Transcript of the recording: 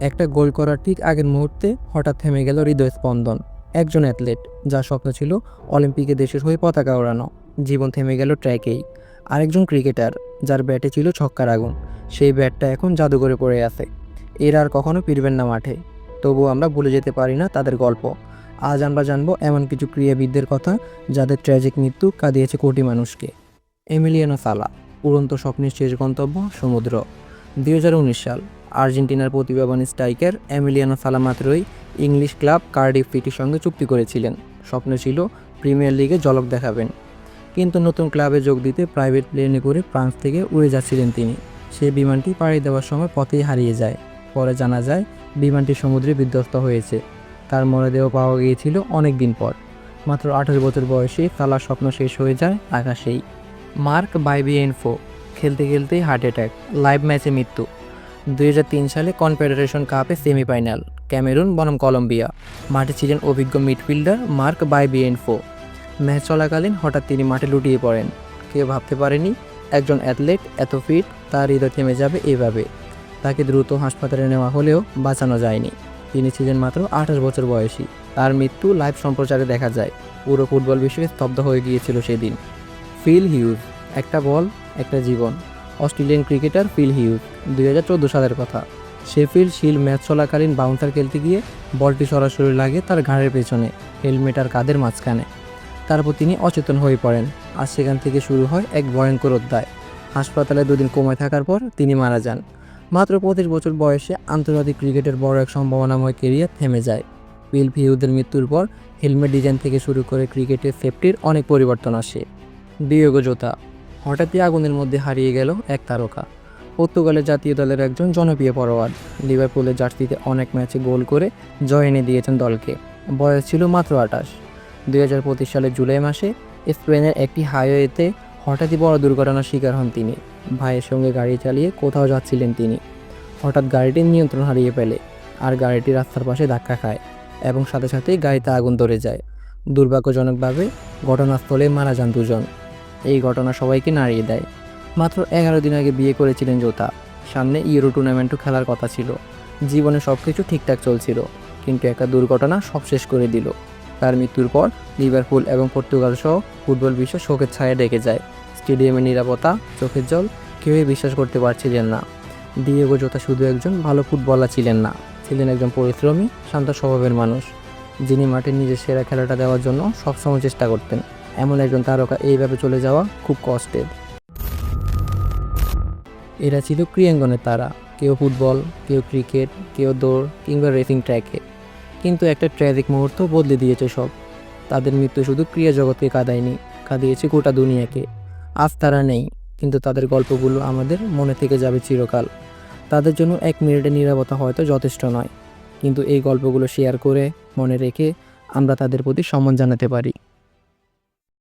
একটা গোল করার ঠিক আগের মুহূর্তে হঠাৎ থেমে গেল হৃদয় স্পন্দন একজন অ্যাথলেট, যার স্বপ্ন ছিল অলিম্পিকে দেশের হয়ে পতাকা ওড়ানো। জীবন থেমে গেল ট্র্যাকেই। আরেকজন ক্রিকেটার, যার ব্যাটে ছিল ছক্কার আগুন। সেই ব্যাটটা এখন জাদুঘরে পড়ে আছে। এর আর কখনো ফিরবেন না মাঠে। তবুও আমরা ভুলে যেতে পারি না তাদের গল্প। আজ আমরা জানব এমন কিছু ক্রীড়াবিদদের কথা যাদের ট্র্যাজিক মৃত্যু কাঁদিয়েছে কোটি মানুষকে। এমিলিয়ানো সালা, উড়ন্ত স্বপ্নের শেষ গন্তব্য সমুদ্র। দুই হাজার উনিশ সাল। আর্জেন্টিনার প্রতিভাবান স্ট্রাইকার এমিলিয়ানো সালা মাত্রই ইংলিশ ক্লাব কার্ডিফ সিটির সঙ্গে চুক্তি করেছিলেন। স্বপ্ন ছিল প্রিমিয়ার লিগে ঝলক দেখাবেন। কিন্তু নতুন ক্লাবে যোগ দিতে প্রাইভেট প্লেনে করে ফ্রান্স থেকে উড়ে যাচ্ছিলেন তিনি। সেই বিমানটি পাড়ি দেওয়ার সময় পথেই হারিয়ে যায়। পরে জানা যায়, বিমানটি সমুদ্রে বিধ্বস্ত হয়েছে। তার মরদেহ পাওয়া গিয়েছিল অনেক দিন পর। মাত্র আঠারো বছর বয়সে সালার স্বপ্ন শেষ হয়ে যায় আকাশেই। মার্ক বাইবিএনফো, খেলতে খেলতেই হার্ট অ্যাটাক, লাইভ ম্যাচে মৃত্যু। দুই হাজার তিন সালে কনফেডারেশন কাপে সেমিফাইনাল, ক্যামেরুন, বনাম কলম্বিয়া। মাঠে ছিলেন অভিজ্ঞ মিডফিল্ডার মার্ক বাইবিএনফো। ম্যাচ চলাকালীন হঠাৎ তিনি মাঠে লুটিয়ে পড়েন। কেউ ভাবতে পারেনি, একজন অ্যাথলেট, এত ফিট, তার হৃদয় থেমে যাবে এভাবে। তাকে দ্রুত হাসপাতালে নেওয়া হলেও বাঁচানো যায়নি। তিনি ছিলেন মাত্র আঠাশ বছর বয়সী। তার মৃত্যু লাইভ সম্প্রচারে দেখা যায়। পুরো ফুটবল বিশ্বে স্তব্ধ হয়ে গিয়েছিল সেদিন। ফিল হিউজ, একটা বল, একটা জীবন। অস্ট্রেলিয়ান ক্রিকেটার ফিল হিউজ, দুই হাজার চোদ্দ সালের কথা। শেফিল্ড শিল ম্যাচ চলাকালীন বাউন্সার খেলতে গিয়ে বলটি সরাসরি লাগে তার ঘাড়ের পেছনে, হেলমেট আর কাদের মাঝখানে। তারপর তিনি অচেতন হয়ে পড়েন। আর সেখান থেকে শুরু হয় এক ভয়ঙ্কর অধ্যায়। হাসপাতালে দুদিন কমে থাকার পর তিনি মারা যান। মাত্র পঁচিশ বছর বয়সে আন্তর্জাতিক ক্রিকেটের বড় এক সম্ভাবনাময় কেরিয়ার থেমে যায়। উইল ভিউদের মৃত্যুর পর হেলমেট ডিজাইন থেকে শুরু করে ক্রিকেটের সেফটির অনেক পরিবর্তন আসে। ডিয়েগো জোতা হঠাৎই আগুনের মধ্যে হারিয়ে গেল এক তারকা। পর্তুগালের জাতীয় দলের একজন জনপ্রিয় ফরোয়ার্ড। লিভারপুলের জার্সিতে অনেক ম্যাচে গোল করে জয় এনে দিয়েছেন দলকে। বয়স ছিল মাত্র আঠাশ। দুই হাজার পঁচিশ সালের জুলাই মাসে স্পেনের একটি হাইওয়েতে হঠাৎই বড় দুর্ঘটনার শিকার হন তিনি। ভাইয়ের সঙ্গে গাড়ি চালিয়ে কোথাও যাচ্ছিলেন তিনি। হঠাৎ গাড়িটির নিয়ন্ত্রণ হারিয়ে ফেলে আর গাড়িটি রাস্তার পাশে ধাক্কা খায় এবং সাথে সাথেই গাড়িতে আগুন ধরে যায়। দুর্ভাগ্যজনকভাবে ঘটনাস্থলে মারা যান দুজন। এই ঘটনা সবাইকে নাড়িয়ে দেয়। মাত্র এগারো দিন আগে বিয়ে করেছিলেন জোতা। সামনে ইউরো টুর্নামেন্টও খেলার কথা ছিল। জীবনে সব কিছু ঠিকঠাক চলছিল, কিন্তু একটা দুর্ঘটনা সব শেষ করে দিল। তার মৃত্যুর পর লিভারপুল এবং পর্তুগাল সহ ফুটবল বিশ্ব শোকের ছায়া ডেকে যায়। স্টেডিয়ামের নিরাপত্তা, চোখের জল কেউই বিশ্বাস করতে পারছিলেন না। ডিয়েগো জোতা শুধু একজন ভালো ফুটবলার ছিলেন না, ছিলেন একজন পরিশ্রমী, শান্ত স্বভাবের মানুষ, যিনি মাঠে নিজের সেরা খেলাটা দেওয়ার জন্য সবসময় চেষ্টা করতেন। এমন একজন তারকা এইভাবে চলে যাওয়া খুব কষ্টের। এরা ছিল ক্রিয়াঙ্গনের তারা। কেউ ফুটবল, কেউ ক্রিকেট, কেউ দৌড় কিংবা রেসিং ট্র্যাকে কিন্তু একটা ট্র্যাজিক মুহূর্ত বদলে দিয়েছে সব। তাদের মৃত্যু শুধু ক্রিয়া জগৎকে কাঁদায়নি, কাঁদিয়েছে গোটা দুনিয়াকে। আজ তারা নেই, কিন্তু তাদের গল্পগুলো আমাদের মনে থেকে যাবে চিরকাল। তাদের জন্য এক মিনিটের নিরাপত্তা হয়তো যথেষ্ট নয়। কিন্তু এই গল্পগুলো শেয়ার করে মনে রেখে আমরা তাদের প্রতি সম্মান জানাতে পারি।